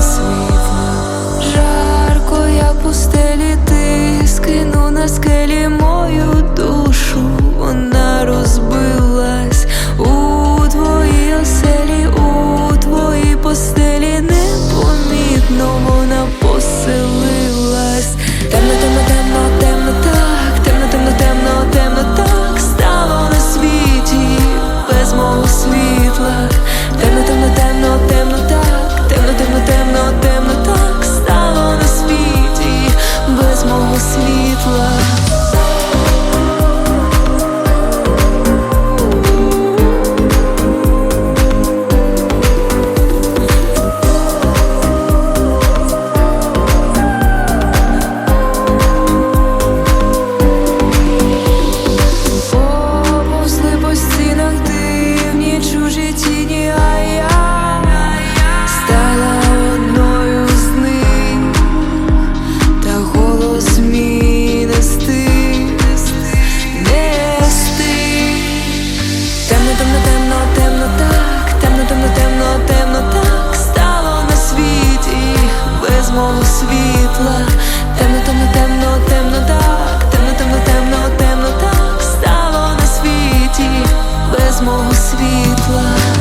світло, жарко, я пустелі ти скину на скелі. без мого світла. мого світла.